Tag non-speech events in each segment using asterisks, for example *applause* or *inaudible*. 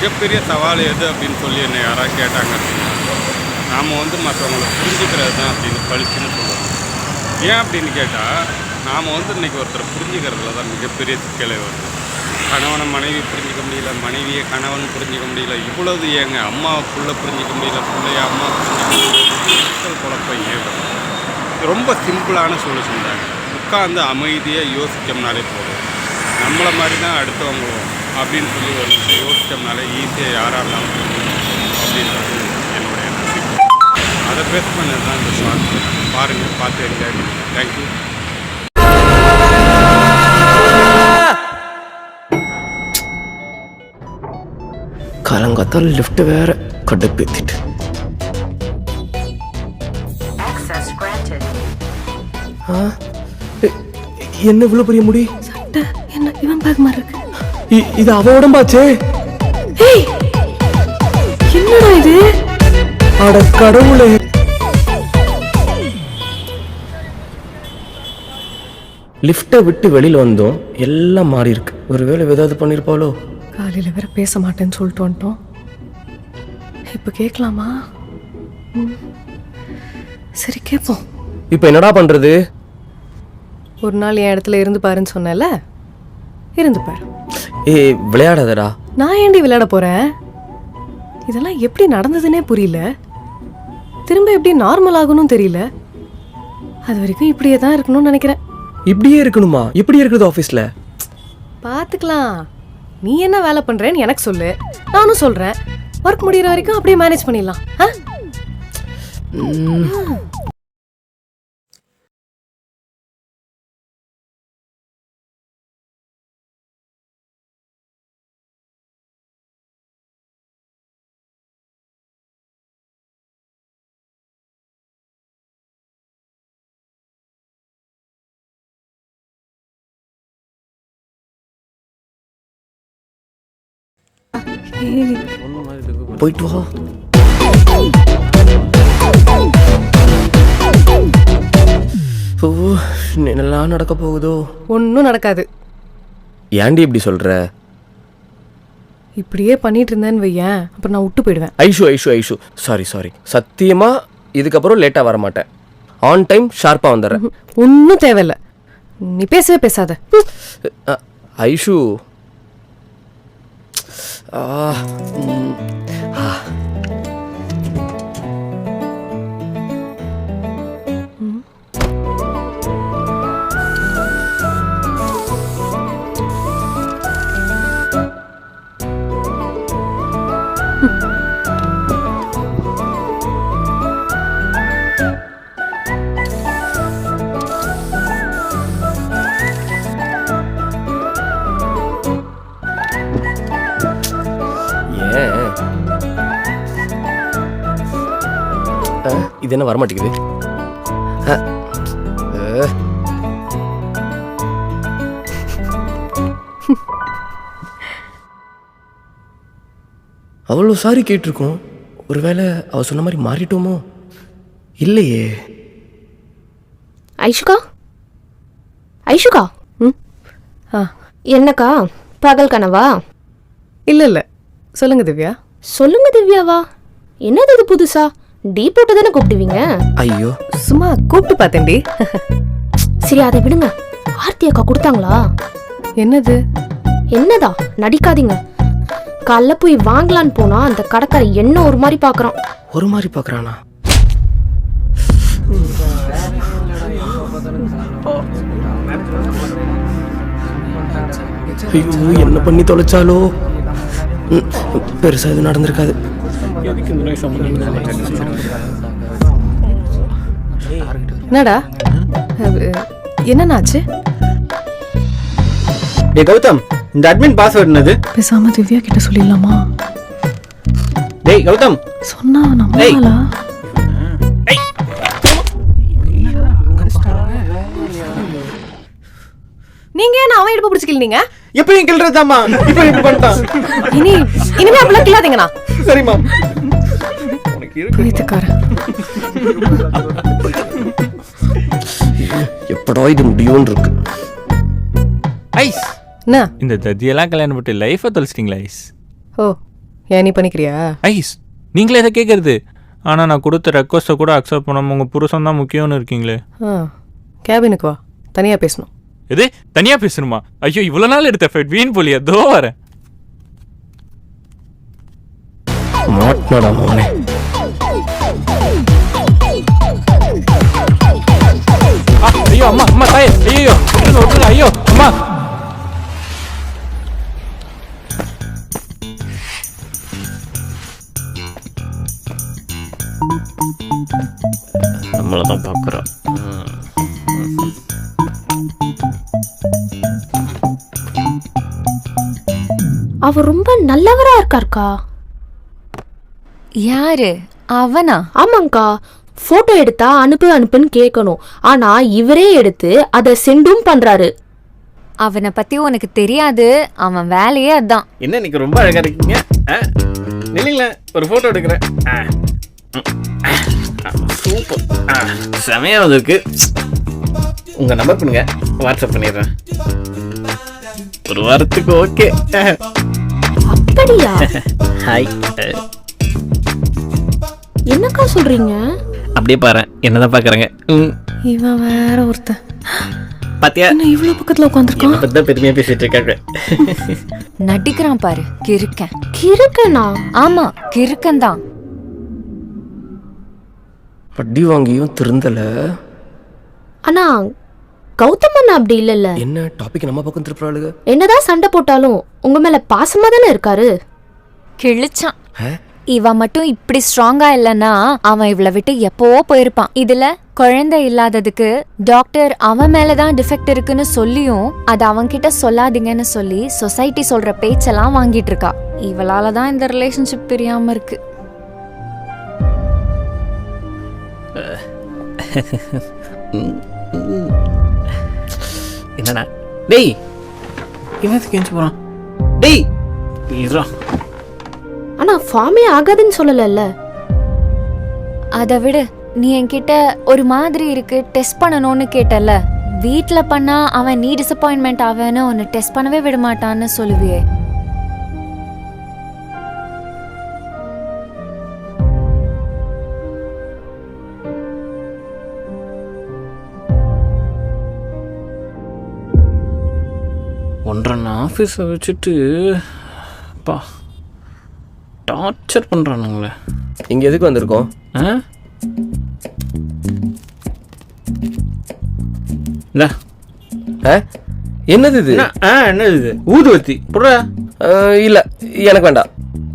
மிகப்பெரிய சவால் எது அப்படின்னு சொல்லி என்னை யாராவது கேட்டாங்க அப்படின்னா நாம் வந்து மற்றவங்களை புரிஞ்சுக்கிறது தான் அப்படின்னு பளிச்சுன்னு சொல்லுவாங்க. ஏன் அப்படின்னு கேட்டால் நாம் வந்து இன்றைக்கி ஒருத்தரை புரிஞ்சுக்கிறதுல தான் மிகப்பெரிய சிக்கலை வருது. கணவனை மனைவி புரிஞ்சிக்க முடியல மனைவியை கணவன் புரிஞ்சிக்க முடியல இவ்வளவு ஏங்க அம்மாவை புள்ள புரிஞ்சிக்க முடியல பிள்ளைய அம்மா புரிஞ்சிக்க முடியல சிக்கல் குழப்பம் ஏன் ரொம்ப சிம்பிளான சொல்யூஷன் தாங்க உட்காந்து அமைதியாக யோசிச்சோம்னாலே போதும். நம்மளை மாதிரி தான் அடுத்தவங்களும் அப்படின்னு சொல்லி ஒரு விஷயம் யோசிச்சோம்னாலே ஈஸியாக யாராக இருந்தாலும் அப்படின்றது என்னுடைய அதை பேஸ் பண்ணது தான் இந்த ஷார்ட் பாருங்கள் பார்த்து என்ஜாய் பண்ணுங்கள் தேங்க்யூ காலங்காத்தால் லிஃப்ட் வேற கடுப்பேத்திட்டு. என்ன இவ்வளவு பெரிய முடி? என்ன இவன் பேக் மாதிரி இருக்கு. இது அவ உடம்பாச்சே? என்னடா இது? அட கடவுளே. லிஃப்ட்டை விட்டு வெளியில் வந்தோம் எல்லாம் மாறி இருக்கு ஒருவேளை ஏதாவது பண்ணியிருப்பாளோ? காலையில வேற பேச மாட்டேன்னு சொல்லிட்டு வந்துட்டோம். இப்ப கேட்கலாமா? ம். சரி கேட்போம். இப்போ என்னடா பண்றது? ஒரு நாள் என் இடத்துல இருந்து பாருன்னு சொன்னேன்ல இருந்து பாரு. ஏய் விளையாடாதடா. நான் ஏண்டி விளையாட போறேன்? இதெல்லாம் எப்படி நடந்ததுன்னே புரியல. திரும்ப எப்படி நார்மல் ஆகணும் தெரியல. அது வரைக்கும் இப்படியே தான் இருக்கணும்னு நினைக்கிறேன். இப்படியே இருக்கணுமா? இப்படி இருக்குது ஆஃபீஸில் பார்த்துக்கலாம் நீ என்ன வேலை பண்றேன்னு எனக்கு சொல்லு. நானும் சொல்றேன். ஒர்க் முடியிற வரைக்கும் அப்படியே மேனேஜ் பண்ணிடலாம். ஆ? போயிட்டு வா. ஓ என்னெல்லாம் நடக்க போகுதோ? ஒண்ணும் நடக்காது. ஏன்டி இப்படி சொல்ற? இப்படியே பண்ணிட்டு இருந்தேன்னு வையேன். அப்புறம் நான் விட்டு போயிடுவேன். ஐஷு ஐஷு ஐஷு. சாரி சாரி சத்தியமா இதுக்கப்புறம் லேட்டாக வர மாட்டேன் ஆன் டைம் ஷார்ப்பாக வந்துடுறேன். ஒன்றும் தேவையில்ல. நீ பேசவே பேசாத. ஐஷு. ஆ, ம், ஆ. இது என்ன வரமாட்டேங்குது. அவ்வளோ சாரி கேட்டிருக்கோம். ஒருவேளை அவ சொன்ன மாதிரி மாறிட்டோமோ? இல்லையே. ஐஷுகா? ஐஷுகா? ம்? ஆ என்னக்கா? பகல் கனவா? இல்ல இல்ல. சொல்லுங்க திவ்யா. சொல்லுங்க திவ்யாவா? என்னது இது புதுசா? டீ போட்டு தானே கூப்பிடுவீங்க? ஐயோ. சும்மா கூப்பிட்டு பார்த்தேன்டி. சரி அதை விடுங்க. ஆர்த்தி அக்கா கொடுத்தாங்களா? என்னது? என்னதா? நடிக்காதீங்க. காலைல போய் வாங்கலான்னு போனா அந்த கடைக்கார என்ன ஒரு மாதிரி பாக்குறான். ஒரு மாதிரி பார்க்குறானா ஐயோ என்ன பண்ணி தொலைச்சாலோ? பெருசா எதுவும் நடந்திருக்காது. என்னடா? அது, என்னன்னாச்சு? டே கௌதம் இந்த அட்மின் பாஸ்வேர்ட் என்னது? பேசாம திவ்யா கிட்ட சொல்லிடலாமா? டேய் கௌதம். சொன்னா நம்மளால நீங்க ஏன் அவன் இடுப்பு பிடிச்சிக்கல எப்பயும் கிள்றதாம்மா இப்போ இப்படி பண்ணிட்டான். இனி இனிமே அப்படிலாம் கில்லாதீங்கண்ணா சரிம்மா பைத்தியக்காரன் எப்படா இது முடியும்னு இருக்கு. ஐஸ். என்ன? இந்த தத்தியெல்லாம் கல்யாணம் பண்ணி லைஃபை தொலைச்சிட்டிங்களா ஐஸ். ஓ ஏன் நீ பண்ணிக்கிறியா? ஐஸ் நீங்களே இதை கேட்குறது ஆனால் நான் கொடுத்த ரெக்வஸ்ட்டை கூட அக்செப்ட் பண்ணாமல் உங்கள் புருஷன் தான் முக்கியம்னு இருக்கீங்களே. ஆ கேபினுக்கு வா. தனியாக பேசணும். எது தனியாக பேசணுமா? ஐயோ இவ்வளோ நாள் எடுத்த எஃபெக்ட் வீண் போலியா தோ வரேன். மாட்டினடா மோனே ஆ, ஐயோ அம்மா அம்மா தாயே ஐயோ விட்டுருங்க விட்டுருங்க ஐயோ அம்மா. நம்மளை தான் பார்க்குறோம் அவர் ரொம்ப நல்லவரா இருக்காருக்கா. யாரு? அவனா? ஆமாங்க்கா போட்டோ எடுத்தா அனுப்பு அனுப்புன்னு கேட்கணும் ஆனா இவரே எடுத்து அதை சென்டும் பண்றாரு. அவனை பத்தி உனக்கு தெரியாது. அவன் வேலையே அதான். என்ன இன்னைக்கு ரொம்ப அழகா இருக்கீங்க? ஆ? நில்லுங்களேன் ஒரு போட்டோ எடுக்கிறேன். ஆ. ம். ஆ, சூப்பர். ஆ, செமையா வந்திருக்கு. உங்க நம்பர் பண்ணுங்க வாட்ஸ்அப் பண்ணிடுறேன். ஒரு வாரத்துக்கு ஓகே அப்படியா? *laughs* ஹாய் என்னக்கா சொல்றீங்க? அப்படியே பாரு என்னதான் பாக்குறாங்க. இவன் வேற ஒருத்தன். பாத்தியா? என்ன இவ்வளோ பக்கத்தில் உட்காந்துருக்கான்? என்னை பத்தி தான் பெருமையா பேசிட்டு இருக்காங்க. *laughs* நடிக்கிறான் பாரு கிறுக்கன். கிறுக்கனா? ஆமா கிறுக்கன் தான். வட்டி வாங்கியும் திருந்தல. ஆனா கௌதமன் அப்படி இல்லைல்ல. என்ன டாபிக் நம்ம பக்கம் திருப்புறாளுங்க என்னதான் சண்டை போட்டாலும் உங்க மேல பாசமா தானே இருக்காரு? கிழிச்சான். ஆ? இவன் மட்டும் இப்படி ஸ்ட்ராங்கா இல்லைன்னா அவன் இவளை விட்டு எப்பவோ போயிருப்பான். இதுல குழந்தை இல்லாததுக்கு டாக்டர் அவன் மேலதான் டிஃபெக்ட் இருக்குன்னு சொல்லியும் அது அவன்கிட்ட சொல்லாதீங்கன்னு சொல்லி சொசைட்டி சொல்ற பேச்செல்லாம் வாங்கிட்டு இருக்கா. இவளால தான் இந்த ரிலேஷன்ஷிப் பிரியாம இருக்கு. என்னடா? டேய்! இவன் கெஞ்சு போறான்? டேய்! இருடா. ஆனா ஃபார்மே ஆகாதுன்னு சொல்லலல்ல? அதை விடு. நீ என்கிட்ட ஒரு மாதிரி இருக்கு டெஸ்ட் பண்ணணும்னு கேட்டல வீட்ல பண்ணா அவன் நீ டிசப்பாயின்மெண்ட் ஆவேன்னு உன்னை டெஸ்ட் பண்ணவே விட மாட்டான்னு சொல்லுவியே. ஆஃபீஸை வச்சுட்டு பா டார்ச்சர் பண்ணுறானுங்களே இங்க எதுக்கு வந்திருக்கோம்? ஆ? இந்தா. ஆ? என்னது இது? என்ன? ஆ என்னது இது? ஊதுவத்தி புடுறா. இல்ல எனக்கு வேண்டாம்.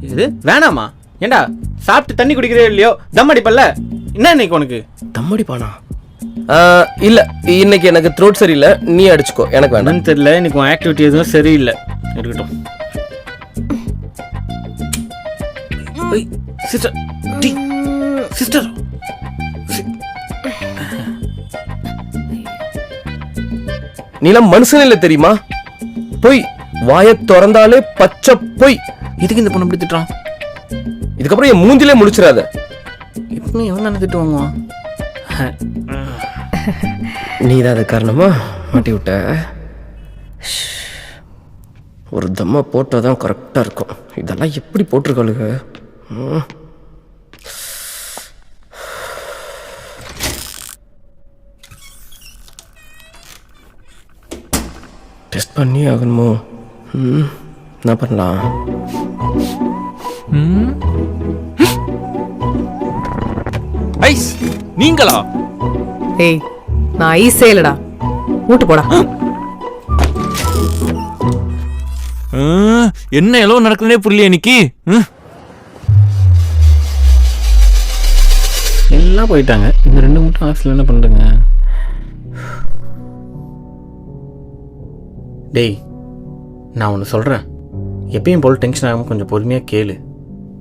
இது வேணாமா? ஏண்டா சாப்பிட்டு தண்ணி குடிக்கிறே இல்லையோ? தம் அடிப்பல்ல? என்ன இன்னைக்கு உனக்கு? தம்மடி பானா இல்ல இன்னைக்கு எனக்கு த்ரோட் சரியில்லை. நீ அடிச்சுக்கோ. எனக்கு வேண்டாம். தெரியல இன்னைக்கு உன் ஆக்டிவிட்டி எதுவும் சரியில்லை. இருக்கட்டும். சிஸ்டர் டீ சிஸ்டர் நீலாம் மனுஷன் இல்லை தெரியுமா? பொய் வாயை திறந்தாலே பச்சை பொய். இதுக்கு இந்த பொண்ணு திட்டுறான்? இதுக்கப்புறம் என் மூஞ்சிலே முடிச்சிடாத இப்போ எவன் தானே திட்டு வாங்குவான் *laughs* நீ தான் அது காரணமா? மாட்டி விட்ட. ஒரு தம்மா போட்டால் தான் கரெக்டாக இருக்கும். இதெல்லாம் எப்படி போட்டிருக்காளுங்க. டெஸ்ட் பண்ணி ஆகணுமோ? ம். என்ன பண்ணலாம்? ஐஸ் நீங்களா? ஏய் நான் ஐஸே இல்லடா மூட்டு போடா. ஆ, என்ன எவ்வளோ நடக்குதுனே புரியல இன்னைக்கு? ம். எல்லாம் போயிட்டாங்க. இந்த ரெண்டு மட்டும் ஆஃபீஸில் என்ன பண்ணுறங்க டேய் நான் ஒன்று சொல்கிறேன் எப்பயும் போல் டென்ஷன் ஆகாமல் கொஞ்சம் பொறுமையாக கேளு.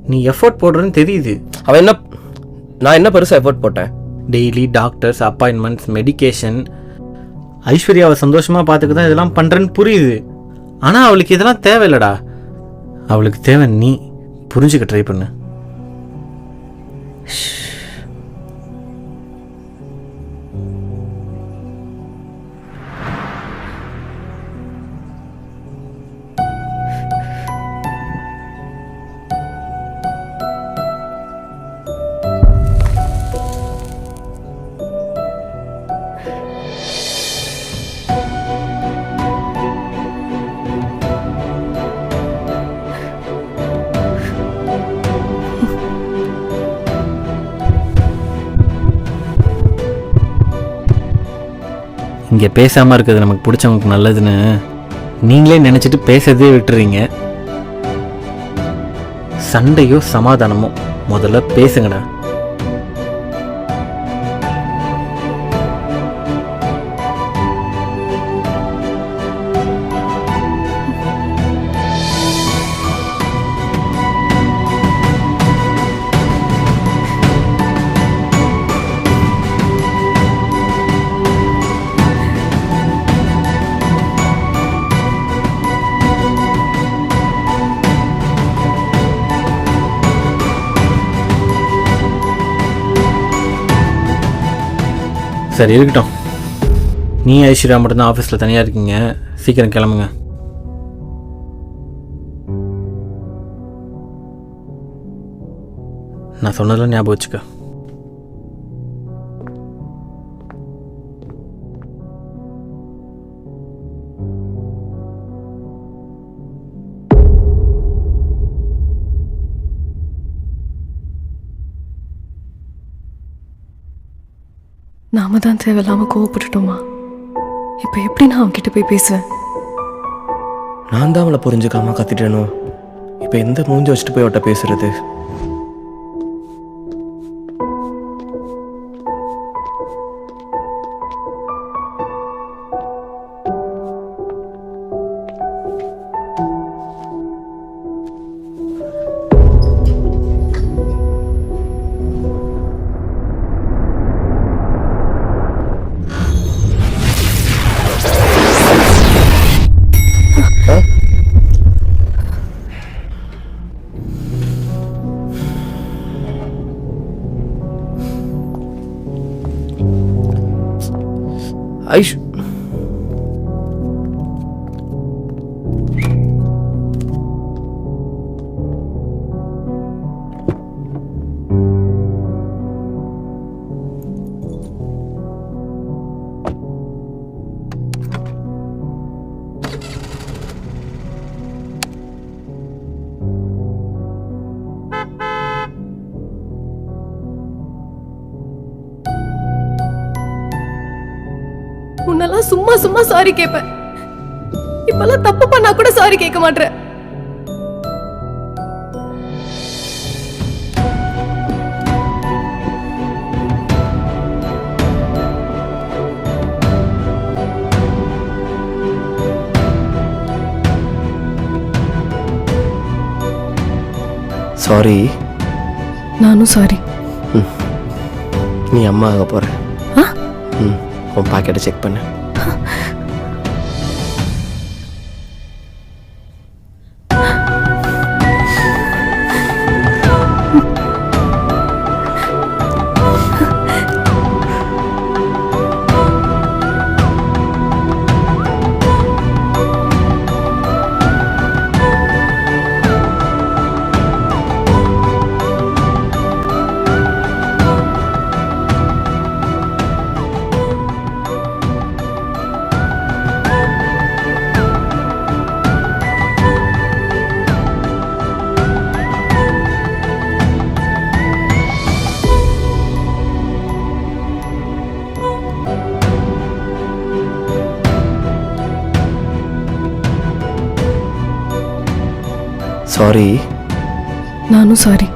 நீ எஃபோர்ட் போடுறேன்னு தெரியுது. அவன் என்ன நான் என்ன பெருசாக எஃபோர்ட் போட்டேன்? டெய்லி டாக்டர்ஸ் அப்பாயின்மெண்ட்ஸ் மெடிகேஷன் ஐஸ்வர்யாவை சந்தோஷமாக பார்த்துக்க தான் இதெல்லாம் பண்ணுறேன்னு புரியுது. ஆனால் அவளுக்கு இதெல்லாம் தேவையில்லடா. அவளுக்கு தேவை நீ. புரிஞ்சுக்க ட்ரை பண்ணு. இங்கே பேசாமல் இருக்கிறது நமக்கு பிடிச்சவங்களுக்கு நல்லதுன்னு நீங்களே நினச்சிட்டு பேசுறதே விட்டுறீங்க. சண்டையோ சமாதானமோ? முதல்ல பேசுங்கடா. சரி இருக்கட்டும். நீ ஐஸ்வர்யா மட்டும்தான் ஆஃபீஸில் தனியாக இருக்கீங்க. சீக்கிரம் கிளம்புங்க. நான் சொன்னதெல்லாம் ஞாபகம் வச்சுக்க. நாம தான் தேவையில்லாம கோவப்பட்டுட்டோமா? இப்போ எப்படி நான் அவன்கிட்ட போய் பேசுவேன்? நான் தான் அவளை புரிஞ்சுக்காம கத்திட்டேனோ? இப்போ எந்த மூஞ்சி வச்சுட்டு போய் அவட்ட பேசுறது? ஐஷ் சும்மா சும்மா சாரி கேட்பேன் இப்பெல்லாம் தப்பு பண்ணா கூட சாரி கேட்க மாட்டேன். சாரி நானும் சாரி நீ அம்மா ஆக போற உன் பாக்கெட்டை செக் பண்ணு. சாரி நானும் சாரி